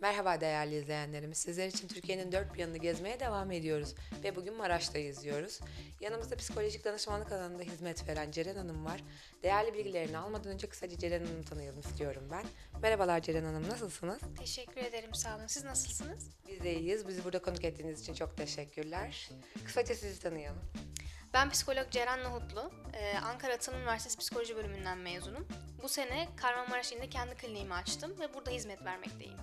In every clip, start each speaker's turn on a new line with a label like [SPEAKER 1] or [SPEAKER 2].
[SPEAKER 1] Merhaba değerli izleyenlerimiz. Sizler için Türkiye'nin dört bir yanını gezmeye devam ediyoruz. Ve bugün Maraş'tayız diyoruz. Yanımızda psikolojik danışmanlık alanında hizmet veren Ceren Hanım var. Değerli bilgilerini almadan önce kısaca Ceren Hanım'ı tanıyalım istiyorum ben. Merhabalar Ceren Hanım, nasılsınız?
[SPEAKER 2] Teşekkür ederim sağ olun. Siz nasılsınız?
[SPEAKER 1] Biz de iyiyiz. Bizi burada konuk ettiğiniz için çok teşekkürler. Kısaca sizi tanıyalım.
[SPEAKER 2] Ben psikolog Ceren Nohutlu. Ee, Ankara Tıp Üniversitesi Psikoloji Bölümünden mezunum. Bu sene Kahramanmaraş ilinde kendi kliniğimi açtım ve burada hizmet vermekteyim.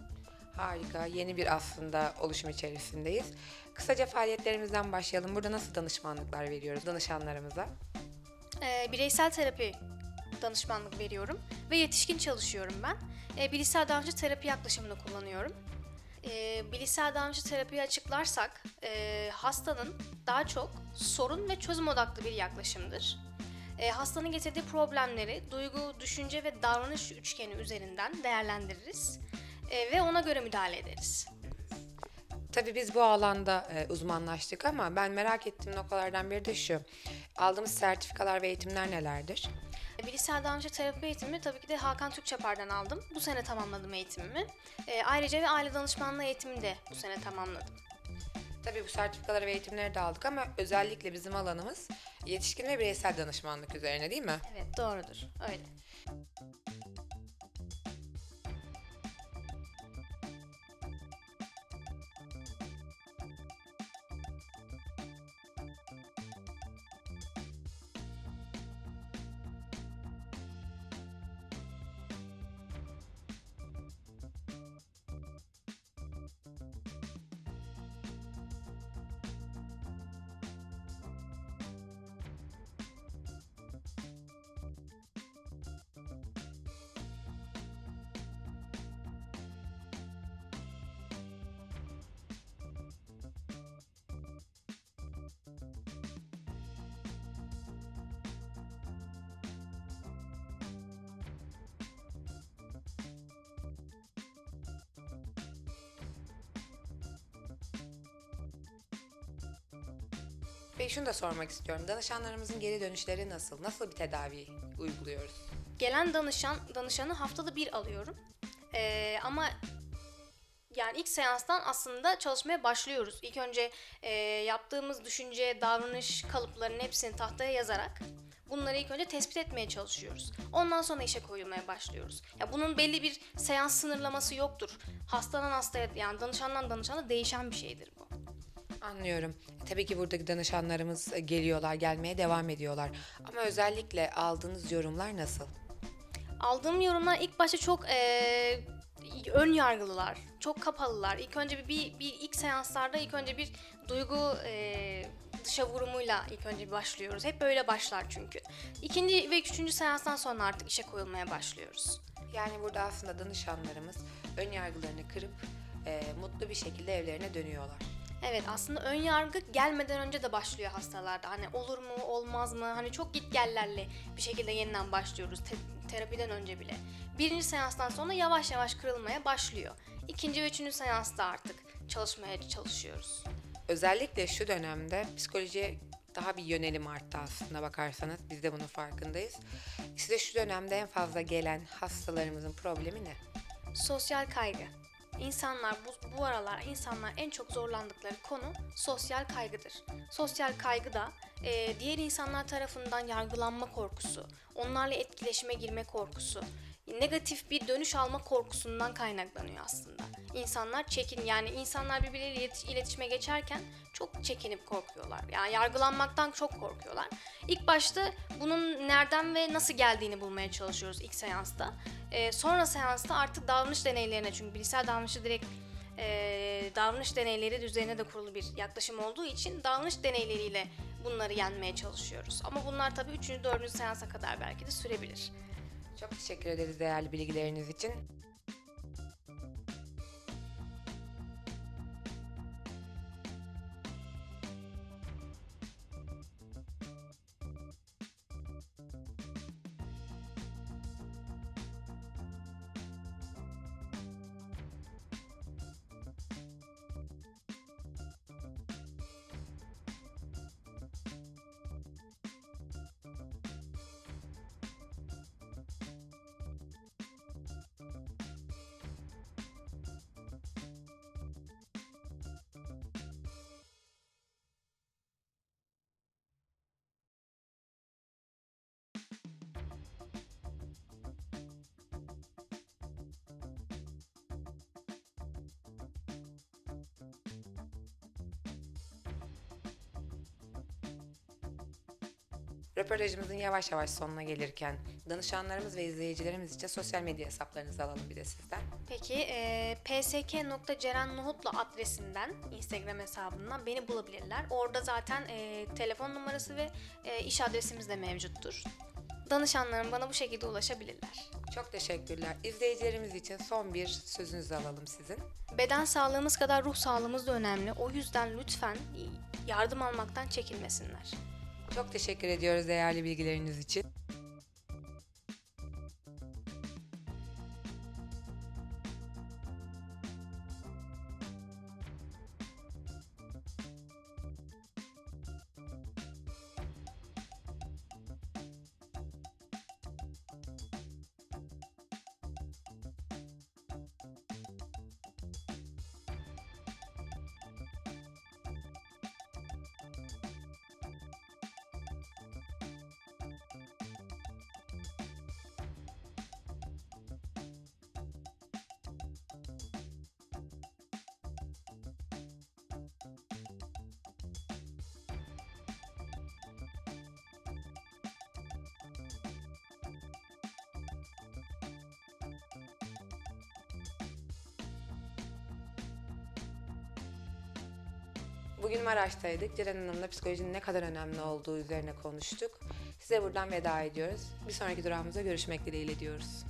[SPEAKER 1] Harika, yeni bir aslında oluşum içerisindeyiz. Kısaca faaliyetlerimizden başlayalım. Burada nasıl danışmanlıklar veriyoruz danışanlarımıza?
[SPEAKER 2] Ee, bireysel terapi danışmanlık veriyorum ve yetişkin çalışıyorum ben. Ee, bilişsel davranışçı terapi yaklaşımını kullanıyorum. Ee, bilişsel davranışçı terapiyi açıklarsak e, hastanın daha çok sorun ve çözüm odaklı bir yaklaşımdır. E, hastanın getirdiği problemleri duygu, düşünce ve davranış üçgeni üzerinden değerlendiririz e, ve ona göre müdahale ederiz.
[SPEAKER 1] Tabii biz bu alanda e, uzmanlaştık ama ben merak ettiğim noktalardan biri de şu. Aldığımız sertifikalar ve eğitimler nelerdir?
[SPEAKER 2] Bilişsel davranışçı terapi eğitimi tabii ki de Hakan Türkçapar'dan aldım. Bu sene tamamladım eğitimimi. E, ayrıca ve aile danışmanlığı eğitimini de bu sene tamamladım.
[SPEAKER 1] Tabii bu sertifikaları ve eğitimleri de aldık ama özellikle bizim alanımız yetişkin ve bireysel danışmanlık üzerine değil mi?
[SPEAKER 2] Evet doğrudur öyle.
[SPEAKER 1] Ve şunu da sormak istiyorum. Danışanlarımızın geri dönüşleri nasıl? Nasıl bir tedavi uyguluyoruz?
[SPEAKER 2] Gelen danışan danışanı haftada bir alıyorum. E, ama yani ilk seanstan aslında çalışmaya başlıyoruz. İlk önce e, yaptığımız düşünce, davranış kalıplarının hepsini tahtaya yazarak bunları ilk önce tespit etmeye çalışıyoruz. Ondan sonra işe koyulmaya başlıyoruz. Ya bunun belli bir seans sınırlaması yoktur. Hastadan hastaya yani danışandan danışana değişen bir şeydir.
[SPEAKER 1] Anlıyorum. Tabii ki buradaki danışanlarımız e, geliyorlar, gelmeye devam ediyorlar. Ama özellikle aldığınız yorumlar nasıl?
[SPEAKER 2] Aldığım yorumlar ilk başta çok eee, ön yargılılar, çok kapalılar. İlk önce bir, bir, bir ilk seanslarda ilk önce bir duygu eee, dışa vurumuyla ilk önce bir başlıyoruz. Hep böyle başlar çünkü. İkinci ve üçüncü seanstan sonra artık işe koyulmaya başlıyoruz.
[SPEAKER 1] Yani burada aslında danışanlarımız ön yargılarını kırıp e, mutlu bir şekilde evlerine dönüyorlar.
[SPEAKER 2] Evet aslında ön yargı gelmeden önce de başlıyor hastalarda. Hani olur mu olmaz mı hani çok git gellerle bir şekilde yeniden başlıyoruz te- terapiden önce bile. Birinci seanstan sonra yavaş yavaş kırılmaya başlıyor. İkinci ve üçüncü seansta artık çalışmaya çalışıyoruz.
[SPEAKER 1] Özellikle şu dönemde psikolojiye daha bir yönelim arttı aslında bakarsanız. Biz de bunun farkındayız. Size şu dönemde en fazla gelen hastalarımızın problemi ne?
[SPEAKER 2] Sosyal kaygı. İnsanlar bu, bu aralar insanlar en çok zorlandıkları konu sosyal kaygıdır. Sosyal kaygı da e, diğer insanlar tarafından yargılanma korkusu, onlarla etkileşime girme korkusu, negatif bir dönüş alma korkusundan kaynaklanıyor aslında. İnsanlar çekin yani insanlar birbirleriyle iletiş- iletişime geçerken çok çekinip korkuyorlar. Yani yargılanmaktan çok korkuyorlar. İlk başta bunun nereden ve nasıl geldiğini bulmaya çalışıyoruz ilk seansta. Ee, sonra seansta artık davranış deneylerine çünkü bilişsel davranışı direkt e, davranış deneyleri üzerine de kurulu bir yaklaşım olduğu için davranış deneyleriyle bunları yenmeye çalışıyoruz. Ama bunlar tabii 3. 4. seansa kadar belki de sürebilir.
[SPEAKER 1] Çok teşekkür ederiz değerli bilgileriniz için. Röportajımızın yavaş yavaş sonuna gelirken danışanlarımız ve izleyicilerimiz için sosyal medya hesaplarınızı alalım bir de sizden.
[SPEAKER 2] Peki e, psk.cerennuhutlu adresinden Instagram hesabından beni bulabilirler. Orada zaten e, telefon numarası ve e, iş adresimiz de mevcuttur. Danışanlarım bana bu şekilde ulaşabilirler.
[SPEAKER 1] Çok teşekkürler. İzleyicilerimiz için son bir sözünüzü alalım sizin.
[SPEAKER 2] Beden sağlığımız kadar ruh sağlığımız da önemli. O yüzden lütfen yardım almaktan çekinmesinler.
[SPEAKER 1] Çok teşekkür ediyoruz değerli bilgileriniz için. Bugün Maraş'taydık. Ceren Hanım'la psikolojinin ne kadar önemli olduğu üzerine konuştuk. Size buradan veda ediyoruz. Bir sonraki durağımıza görüşmek dileğiyle diyoruz.